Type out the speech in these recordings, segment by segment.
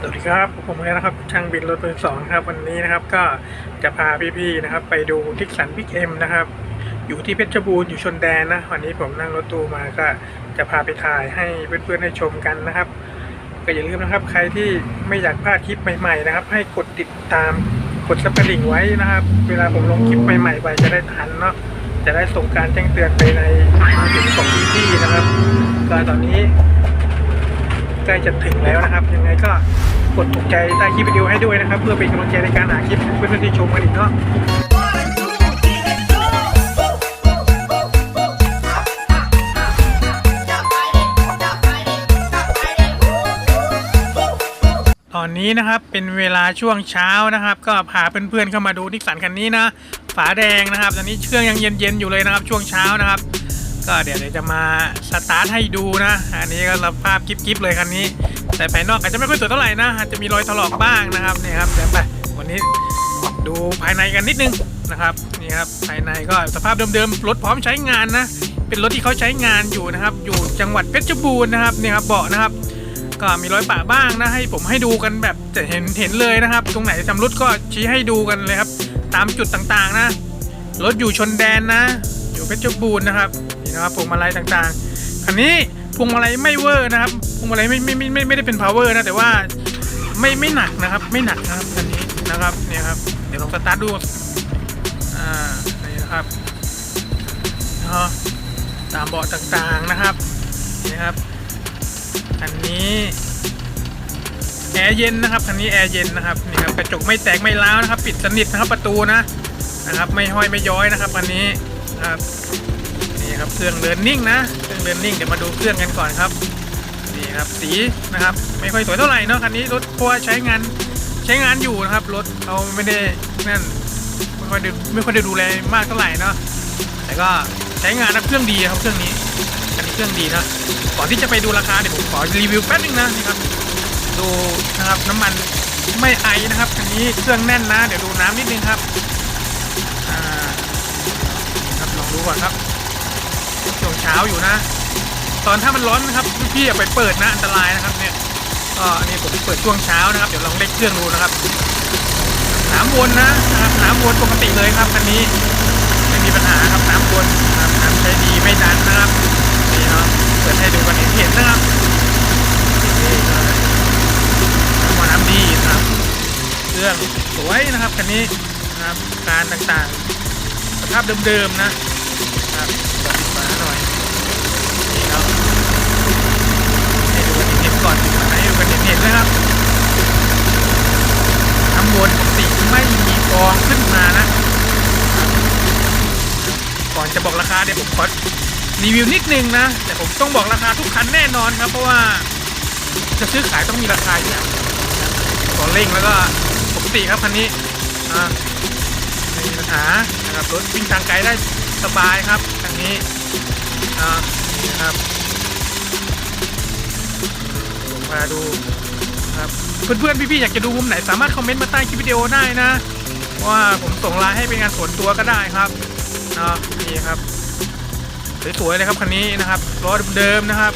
สวัสดีครับผมเลยนะครับช่างบินรถเบอร์สองครับวันนี้นะครับก็จะพาพี่ๆนะครับ ไปดูทิกสันพิกเอ็มนะครับ อยู่ที่เพชรบูรณ์อยู่ชนแดนนะวันนี้ผมนั่งรถตู้มาก็จะพาไปถ่ายให้เพื่อนๆได้ชมกันนะครับ ก็อย่าลืมนะครับ ใครที่ไม่อยากพลาดคลิปใหม่ๆนะครับ ให้กดติดตามกดสปริงไว้นะครับ เวลาผมลงคลิปใหม่ๆไปจะได้ทันเนาะจะได้ส่งการแจ้งเตือนไปในมือถือของพี่ๆนะครับก็ตอนนี้ ใกล้จะถึงแล้วนะครับ ยังไงก็กดถูกใจใต้คลิปวิดีโอให้ด้วยนะครับ เพื่อเป็นกำลังใจในการหาคลิปเพื่อนๆที่ชมกันอีกเนาะตอนนี้นะครับเป็นเวลาช่วงเช้านะครับ ก็พาเพื่อนๆเข้ามาดูนิสสันคันนี้นะ ฝาแดงนะครับ ตอนนี้เครื่องยังเย็นๆอยู่เลยนะครับ ช่วงเช้านะครับ ก็เดี๋ยวเดี๋ยวจะมาสตาร์ทให้ดูนะ อันนี้ก็สภาพกิ๊บๆเลยคันนี้ แต่ภายนอกอาจจะไม่ค่อยสวยเท่าไหร่นะอาจจะมีรอยถลอกบ้างนะครับนี่ครับเดี๋ยวไปวันนี้ดูภายในกันนิดนึงนะครับนี่ครับภายในก็สภาพเดิมๆรถพร้อมใช้งานนะ เป็นรถที่เขาใช้งานอยู่นะครับ อยู่จังหวัดเพชรบูรณ์นะครับนี่ครับเบาะนะครับ ก็มีรอยปะบ้างนะให้ผมให้ดูกันแบบจะเห็นเห็นเลยนะครับ ตรงไหนชำรุดก็ชี้ให้ดูกันเลยครับ ตามจุดต่างๆนะรถอยู่ชนแดนนะ อยู่เพชรบูรณ์นะครับ นะครับพวงมาลัยต่างๆคันนี้พวงมาลัยไม่เวอร์นะครับพวงมาลัยไม่ไม่ไม่ไม่ไม่ได้เป็น power นะแต่ว่าไม่ไม่หนักนะครับ ไม่หนักนะครับคันนี้นะครับเนี่ยครับเดี๋ยวลองสตาร์ทดูอ่านี่นะครับเนาตามเบาะต่างๆนะครับนี่ครับคันนี้แอร์เย็นนะครับคันนี้แอร์เย็นนะครับนี่ครับกระจกไม่แตกไม่ร้าวนะครับ ปิดสนิทนะครับประตูนะนะครับ ไม่ห้อยไม่ย้อยนะครับอันนี้นะครับ นี่ครับเครื่องเดินนิ่งนะเครื่องเดินนิ่งเดี๋ยวมาดูเครื่องกันก่อนครับนี่ครับสีนะครับไม่ค่อยสวยเท่าไหร่เนาะคันนี้รถเพราะว่าใช้งานใช้งานอยู่นะครับรถเขาไม่ได้นั่นไม่ค่อยได้ไม่ค่อยได้ดูแลมากเท่าไหร่เนาะแต่ก็ใช้งานนะเครื่องดีครับเครื่องนี้คันนี้เครื่องดีนะก่อนที่จะไปดูราคาเดี๋ยวผมขอรีวิวแป๊บนึงนะนี่ครับดูนะครับน้ำมันไม่ไอนะครับคันนี้เครื่องแน่นนะ เดี๋ยวดูน้ำนิดนึงครับอ่าครับลองดูก่อนครับ ช่วงเช้าอยู่นะ ตอนถ้ามันร้อนนะครับพี่อย่าไปเปิดนะอันตรายนะครับเนี่ยก็อันนี้ผมเปิดช่วงเช้านะครับเดี๋ยวลองเล็กเครื่องดูนะครับน้ำวนนะนะครับน้ำวนปกติเลยครับคันนี้ไม่มีปัญหาครับน้ำวนนะครับน้ำใช้ดีไม่ดันนะครับนี่เนาะเปิดให้ดูกันเห็นนะครับนี่น้ำมันน้ำดีนะครับเครื่องสวยนะครับคันนี้นะครับการต่างๆสภาพเดิมๆนะครับเปิดฝาหน่อยนี่ครับให้ดูกันเห็นๆก่อนให้ดูกันเห็นๆนะครับน้ำวนสีไม่มีฟองขึ้นมานะก่อน จะบอกราคาเดี๋ยวผมขอรีวิวนิดนึงนะ แต่ผมต้องบอกราคาทุกคันแน่นอนครับ เพราะว่าจะซื้อขายต้องมีราคาอยู่แล้วขอเร่งแล้วก็ปกติครับคันนี้ไม่มีปัญหานะครับรถวิ่งทางไกลได้สบายครับคันนี้นี่ครับผมมาดูครับเพื่อนๆพี่ๆอยากจะดูมุมไหนสามารถคอมเมนต์มาใต้คลิปวิดีโอได้นะว่าผมส่งไลน์ให้เป็นงานส่วนตัวก็ได้ครับ นาะนี่ครับสวยๆเลยครับคันนี้นะครับล้อเดิมๆนะครับ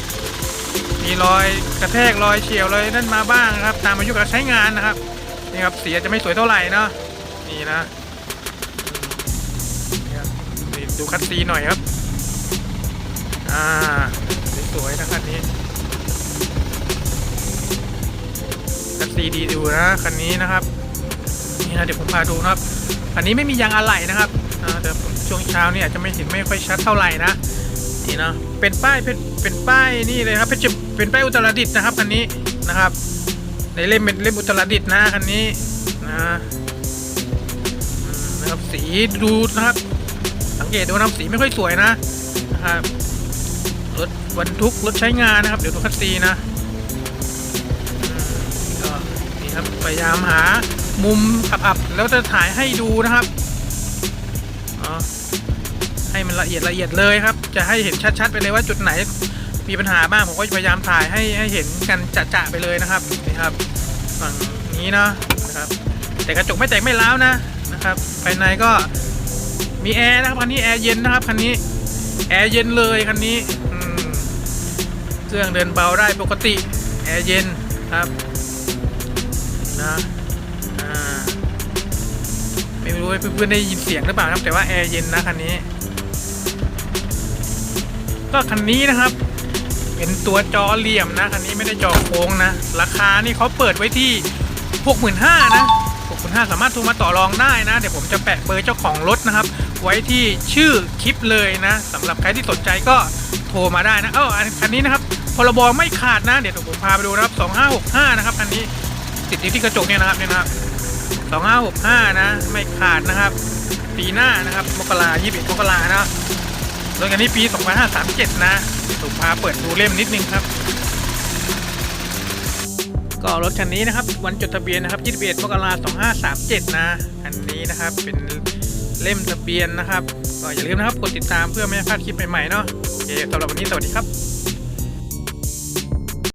มีรอยกระแทกรอยเฉียวรอยนั่นมาบ้างนะครับ ตามอายุการใช้งานนะครับนี่ครับสีจะไม่สวยเท่าไหร่เนาะนี่นะนี่ครับดูคัดซีหน่อยครับอ่าสวยๆนะคันนี้คัดซีดีดูนะคันนี้นะครับนี่นะเดี๋ยวผมพาดูนะครับคันนี้ไม่มียางอะไหล่นะครับ ช่วงเช้าเนี่อาจจะไม่เห็นไม่ค่อยชัดเท่าไหร่นะนี่เนาะเป็นป้ายเป็นเป็นป้ายนี่เลยครับเป็นเป็นป้ายอุตรดิตถ์นะครับคันนี้นะครับในเล่มเป็นเล่มอุตรดิตถ์นะคันนี้นะนะครับสีดูนะครับ สังเกตดูนะครับสีไม่ค่อยสวยนะนะครับรถบรรทุกรถใช้งานนะครับ เดี๋ยวดูคัสซีนะก็นี่ครับพยายามหามุมอับๆแล้วจะถ่ายให้ดูนะครับอ๋อ ให้มันละเอียดละเอียดเลยครับ จะให้เห็นชัดๆ ไปเลยว่าจุดไหนมีปัญหาบ้างผมก็พยายามถ่ายให้ให้เห็นกันจะๆไปเลยนะครับนี่ครับฝั่งนี้เนาะนะครับ แต่กระจกไม่แตกไม่ร้าวนะนะครับภายในก็มีแอร์นะครับคันนี้แอร์เย็นนะครับคันนี้แอร์เย็นเลยคันนี้เครื่องเดินเบาได้ปกติแอร์เย็นครับนะอ่าไม่รู้เพื่อนๆได้ยินเสียงหรือเปล่าครับแต่ว่าแอร์เย็นนะคันนี้ ก็คันนี้นะครับ เป็นตัวจอเหลี่ยมนะคันนี้ไม่ได้จอโค้งนะ ราคานี่เขาเปิดไว้ที่หกหมื่นห้านะหกหมื่นห้าสามารถโทรมาต่อรองได้นะ เดี๋ยวผมจะแปะเบอร์เจ้าของรถนะครับ ไว้ที่ชื่อคลิปเลยนะสำหรับใครที่สนใจก็โทรมาได้นะเอออันอันนี้นะครับพรบไม่ขาดนะ เดี๋ยวผมพาไปดูนะครับ 2565 นะครับคันนี้ติดอยู่ที่กระจกเนี่ยนะครับเนี่ยนะครับ2565 นะ ไม่ขาดนะครับ ปีหน้านะครับ มกรา21มกรานะ รถกันนี้ปี 2537 นะถูกพาเปิดดูเล่มนิดนึงครับ ก็รถคันนี้นะครับ วันจดทะเบียนนะครับ21มกราคม2537 นะอันนี้นะครับเป็นเล่มทะเบียนนะครับ ก็อย่าลืมนะครับกดติดตามเพื่อไม่ให้พลาดคลิปใหม่ๆเนาะโอเคสำหรับวันนี้สวัสดีครับ